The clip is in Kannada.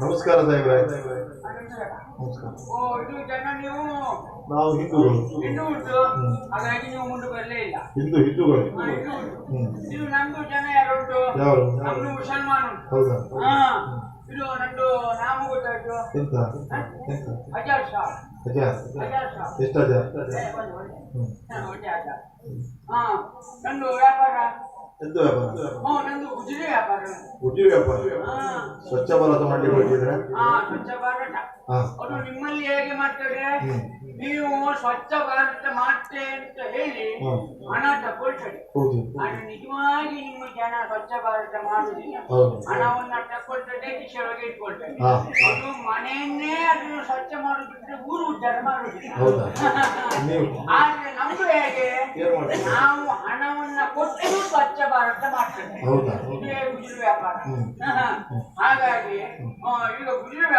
ನಮಸ್ಕಾರ ಓ ಇದು ಜನ ನೀವು ನಾವು ಹಿಂದೂಗಳು ಹಾಗಾಗಿ ನೀವು ಮುಂದೆ ಬರಲೇ ಇಲ್ಲ. ಹಿಂದೂ ಹಿಂದೂಗಳು ಇದು ನಮ್ದು ಜನ ಯಾರು? ಉಂಟು ಯಾರು? ನಮ್ದು ಮುಸಲ್ಮಾನ್ ಹೌದಾ? ಹಾ. ಇದು ನಂದು ನಾಮ ಗೊತ್ತಾಯ್ತು? ಎಂತ? ಎಂತ? ಅಜಾರ್ ಶಾ ಹಜಾರ್ ಶಾ ಎಷ್ಟು ಹಜಾರ್. ಹ್ಮ್. ನಂದು ಎಂತ ವ್ಯಾಪಾರ? ನಂದು ವ್ಯಾಪಾರ. ಸ್ವಚ್ಛ ಭಾರತ ಮಾಡ್ಲಿಕ್ಕೆ ಹೋಗಿದ್ರೆ ಸ್ವಚ್ಛ ಭಾರತ. ಅದು ನಿಮ್ಮಲ್ಲಿ ಹೇಗೆ ಮಾಡ್ತಾರೆ? ನೀವು ಸ್ವಚ್ಛ ಭಾರತ ಮಾಡ್ತೆ ಅಂತ ಹೇಳಿ ಹಣ ತಗೊಳ್ತಾರೆ. ಆದ್ರೆ ನಿಜವಾಗಿ ನಿಮ್ಮ ಜನ ಸ್ವಚ್ಛ ಭಾರತ ಮಾಡುದಿಲ್ಲ ಹೌದು. ಹಣವನ್ನ ತಗೊಳ್ತಾರೆ ಕಿಶೆಯೊಳಗೆ ಇಟ್ಕೊಳ್ತಾರೆ. ಅದು ಮನೆಯನ್ನೇ ಅದನ್ನು ಸ್ವಚ್ಛ ಮಾಡುದಿದ್ರೆ ಊರು ಉದ್ದಾರ ಮಾಡುದಿಲ್ಲ ಆದ್ರೆ ನಮ್ದು ಹೇಗೆ? ನಾವು ಕೊಟ್ಟು ವ್ಯಾಪಾರ. ಹ್ಮ್. ಹಾಗಾಗಿ ಈಗ ಗುಜರಿ ವ್ಯಾಪಾರ